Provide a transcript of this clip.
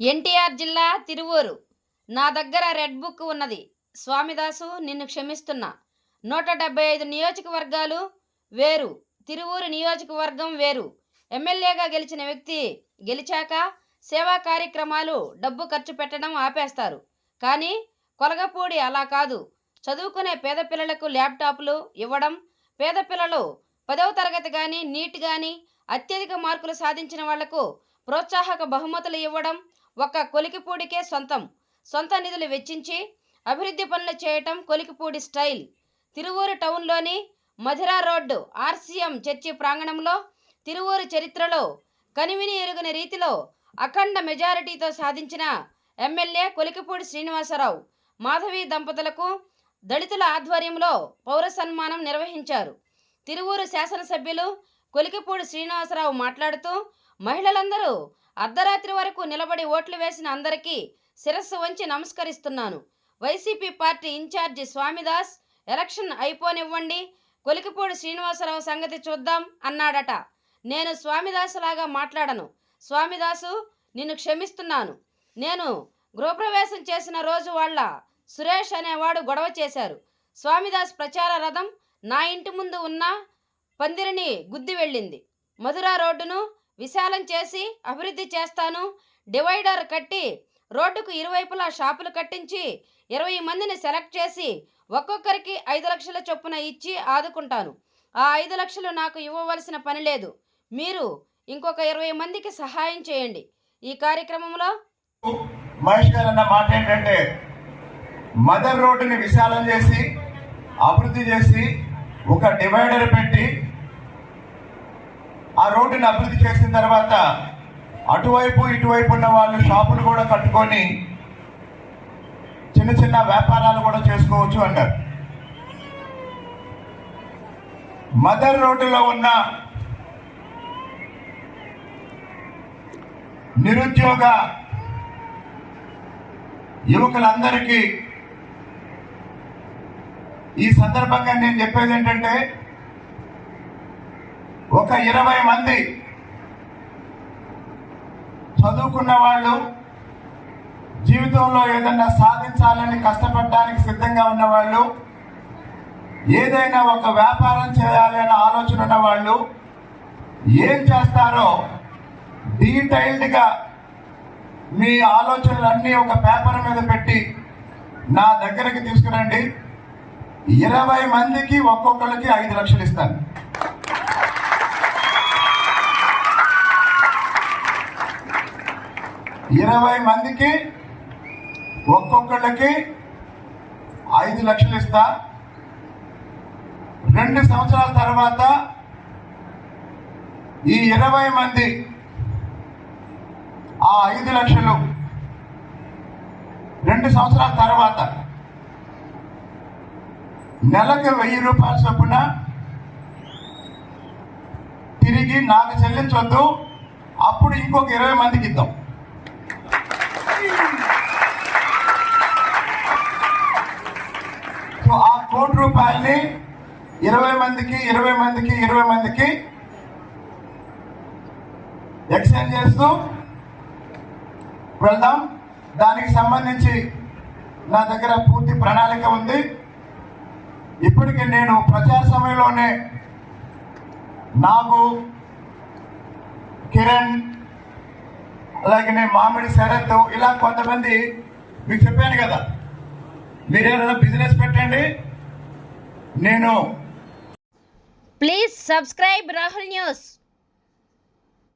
ఎన్టీఆర్ జిల్లా తిరువూరు. నా దగ్గర రెడ్ బుక్ ఉన్నది. స్వామిదాసు నిన్ను క్షమిస్తున్నా. నూట డెబ్బై ఐదు నియోజకవర్గాలు వేరు. తిరువూరు నియోజకవర్గం వేరు. ఎమ్మెల్యేగా గెలిచిన వ్యక్తి గెలిచాక సేవా కార్యక్రమాలు డబ్బు ఖర్చు పెట్టడం ఆపేస్తారు. కానీ కొలగపూడి అలా కాదు. చదువుకునే పేద పిల్లలకు ల్యాప్టాప్లు ఇవ్వడం పేద పిల్లలు పదవ తరగతి కానీ నీట్ కానీ అత్యధిక మార్కులు సాధించిన వాళ్ళకు ప్రోత్సాహక బహుమతులు ఇవ్వడం ఒక్క కొలికిపూడికే సొంతం. సొంత నిధులు వెచ్చించి అభివృద్ధి పనులు చేయటం కొలికిపూడి స్టైల్. తిరువూరు టౌన్లోని మధిరా రోడ్డు ఆర్సీఎం చర్చి ప్రాంగణంలో తిరువూరు చరిత్రలో కనివిని ఎరుగని రీతిలో అఖండ మెజారిటీతో సాధించిన ఎమ్మెల్యే కొలికిపూడి శ్రీనివాసరావు మాధవి దంపతులకు దళితుల ఆధ్వర్యంలో పౌర సన్మానం నిర్వహించారు. తిరువూరు శాసనసభ్యులు కొలికిపూడి శ్రీనివాసరావు మాట్లాడుతూ మహిళలందరూ అర్ధరాత్రి వరకు నిలబడి ఓట్లు వేసిన అందరికీ శిరస్సు వంచి నమస్కరిస్తున్నాను. YCP party in-charge Swamidas election అయిపోనివ్వండి Kolikapudi Srinivasarao సంగతి చూద్దాం అన్నాడట. నేను స్వామిదాసులాగా మాట్లాడను. స్వామిదాసు నిన్ను క్షమిస్తున్నాను. నేను గృహప్రవేశం చేసిన రోజు వాళ్ళ సురేష్ అనేవాడు గొడవ చేశారు. స్వామిదాస్ ప్రచార రథం నా ఇంటి ముందు ఉన్న పందిరిని గుద్ది వెళ్ళింది. మధుర రోడ్డును విశాలం చేసి అభివృద్ధి చేస్తాను. డివైడర్ కట్టి రోడ్డుకు ఇరువైపులా షాపులు కట్టించి ఇరవై మందిని సెలెక్ట్ చేసి ఒక్కొక్కరికి ఐదు లక్షల చొప్పున ఇచ్చి ఆదుకుంటాను. ఆ ఐదు లక్షలు నాకు ఇవ్వవలసిన పని లేదు. మీరు ఇంకొక ఇరవై మందికి సహాయం చేయండి. ఈ కార్యక్రమంలో మహేష్ గారు అన్న మాట ఏంటంటే మదర్ రోడ్డుని విశాలం చేసి అభివృద్ధి చేసి ఒక డివైడర్ పెట్టి ఆ రోడ్డుని అభివృద్ధి చేసిన తర్వాత అటువైపు ఇటువైపు ఉన్న వాళ్ళు షాపులు కూడా కట్టుకొని చిన్న చిన్న వ్యాపారాలు కూడా చేసుకోవచ్చు అన్నారు మదర్ రోడ్డులో ఉన్న నిరుద్యోగ యువకులందరికీ ఈ సందర్భంగా నేను చెప్పేది ఏంటంటే ఒక ఇరవై మంది చదువుకున్న వాళ్ళు జీవితంలో ఏదన్నా సాధించాలని కష్టపడడానికి సిద్ధంగా ఉన్నవాళ్ళు ఏదైనా ఒక వ్యాపారం చేయాలి ఆలోచన ఉన్న వాళ్ళు ఏం చేస్తారో డీటెయిల్డ్గా మీ ఆలోచనలన్నీ ఒక పేపర్ మీద పెట్టి నా దగ్గరికి తీసుకురండి. ఇరవై మందికి ఒక్కొక్కరికి ఐదు లక్షలు ఇస్తాను. ఇరవై మందికి ఒక్కొక్కళ్ళకి ఐదు లక్షలు ఇస్తా. రెండు సంవత్సరాల తర్వాత ఈ ఇరవై మంది ఆ ఐదు లక్షలు రెండు సంవత్సరాల తర్వాత నెలకు వెయ్యి రూపాయల చొప్పున తిరిగి నాకు చెల్లించవద్దు అప్పుడు ఇంకొక ఇరవై మందికి ఇద్దాం. ఆ కోటి రూపాయల్ని ఇరవై మందికి ఇరవై మందికి ఇరవై మందికి ఎక్స్చేంజ్ చేస్తూ వెళ్దాం. దానికి సంబంధించి నా దగ్గర పూర్తి ప్రణాళిక ఉంది. ఇప్పటికి నేను ప్రచార సమయంలోనే నాకు కిరణ్ అలాగే నేను మామిడి శరత్ ఇలా కొంతమంది మీకు చెప్పాను కదా. మీరేమైనా బిజినెస్ పెట్టండి. నేను ప్లీజ్ సబ్స్క్రైబ్ రాహుల్ న్యూస్.